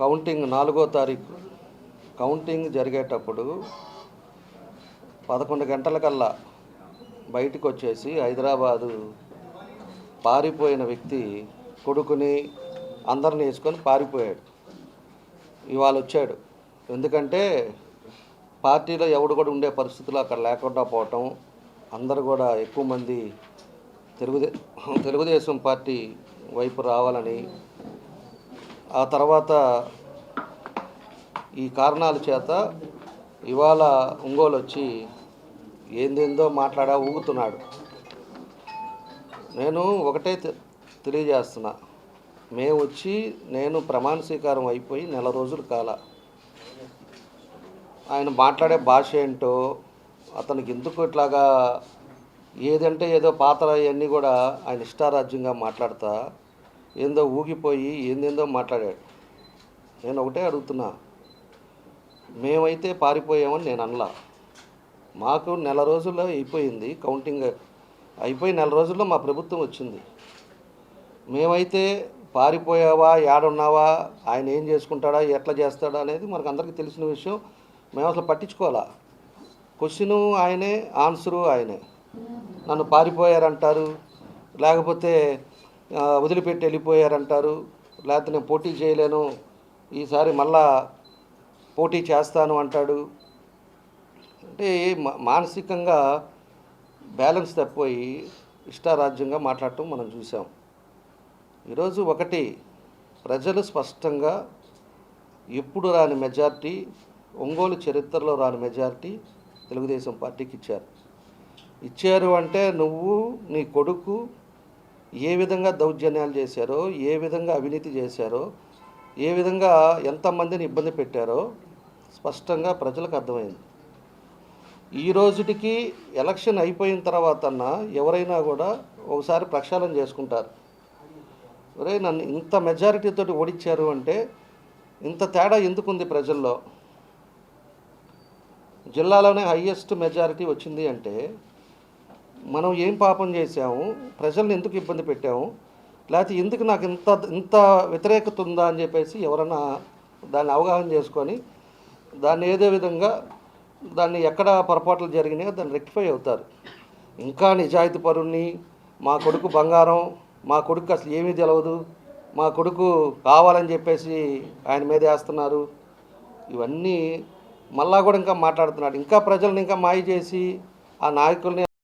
Counting నాలుగో తారీఖు. Counting జరిగేటప్పుడు పదకొండు గంటలకల్లా బయటకు వచ్చేసి హైదరాబాదు పారిపోయిన వ్యక్తి కొడుకుని అందరిని వేసుకొని పారిపోయాడు. ఇవాళ వచ్చాడు. ఎందుకంటే పార్టీలో ఎవడు కూడా ఉండే పరిస్థితులు అక్కడ లేకుండా పోవటం అందరు కూడా ఎక్కువ మంది తెలుగుదే తెలుగుదేశం పార్టీ వైపు రావాలని ఆ తర్వాత ఈ కారణాల చేత ఇవాళ ఒంగోలు వచ్చి ఏందేందో మాట్లాడా ఊగుతున్నాడు. నేను ఒకటే తెలియజేస్తున్నా. మేము వచ్చి నేను ప్రమాణ స్వీకారం అయిపోయి నెల రోజులు కాల. ఆయన మాట్లాడే భాష ఏంటో అతనికి ఎందుకు ఇట్లాగా ఏదంటే ఏదో పాత్ర అవన్నీ కూడా ఆయన ఇష్టారాజ్యంగా మాట్లాడతా ఏందో ఊగిపోయి ఏందేందో మాట్లాడాడు. నేను ఒకటే అడుగుతున్నా మేమైతే పారిపోయామని నేను అనలా. మాకు నెల రోజుల్లో అయిపోయింది కౌంటింగ్ అయిపోయి నెల రోజుల్లో మా ప్రభుత్వం వచ్చింది. మేమైతే పారిపోయావా ఏడున్నావా ఆయన ఏం చేసుకుంటాడా ఎట్లా చేస్తాడా అనేది మనకు అందరికీ తెలిసిన విషయం. మేము అసలు పట్టించుకోవాలా? క్వశ్చను ఆయనే ఆన్సరు ఆయనే. నన్ను పారిపోయారంటారు. లేకపోతే వదిలిపెట్టి వెళ్ళిపోయారంటారు. లేకపోతే నేను పోటీ చేయలేను. ఈసారి మళ్ళా పోటీ చేస్తాను అంటాడు. అంటే మా- మానసికంగా బ్యాలెన్స్ తప్పిపోయి ఇష్టారాజ్యంగా మాట్లాడటం మనం చూసాం. ఈరోజు ఒకటి ప్రజలు స్పష్టంగా ఎప్పుడు రాని మెజార్టీ ఒంగోలు చరిత్రలో రాని మెజార్టీ తెలుగుదేశం పార్టీకి ఇచ్చారు. ఇచ్చారు అంటే నువ్వు నీ కొడుకు ఏ విధంగా దౌర్జన్యాలు చేశారో ఏ విధంగా అవినీతి చేశారో ఏ విధంగా ఎంతమందిని ఇబ్బంది పెట్టారో స్పష్టంగా ప్రజలకు అర్థమైంది. ఈ రోజుటికి ఎలక్షన్ అయిపోయిన తర్వాత ఎవరైనా కూడా ఒకసారి ప్రక్షాళన చేసుకుంటారు. ఒరే నన్ను ఇంత మెజారిటీతో ఓడించారు అంటే ఇంత తేడా ఎందుకుంది ప్రజల్లో? జిల్లాలోనే హయ్యెస్ట్ మెజారిటీ వచ్చింది అంటే మనం ఏం పాపం చేసాము ప్రజల్ని ఎందుకు ఇబ్బంది పెట్టాము? లేకపోతే ఎందుకు నాకు ఇంత ఇంత వ్యతిరేకత ఉందా అని చెప్పేసి ఎవరైనా దాన్ని అవగాహన చేసుకొని దాన్ని ఏదో విధంగా దాన్ని ఎక్కడ పొరపాట్లు జరిగినాయో దాన్ని రెక్టిఫై అవుతారు. ఇంకా నిజాయితీ పరుణ్ణి మా కొడుకు బంగారం మా కొడుకు అసలు ఏమీ తెలియదు మా కొడుకు కావాలని చెప్పేసి ఆయన మీద వేస్తున్నారు. ఇవన్నీ మళ్ళా కూడా ఇంకా మాట్లాడుతున్నాడు. ఇంకా ప్రజల్ని ఇంకా మాయ చేసి ఆ నాయకుల్ని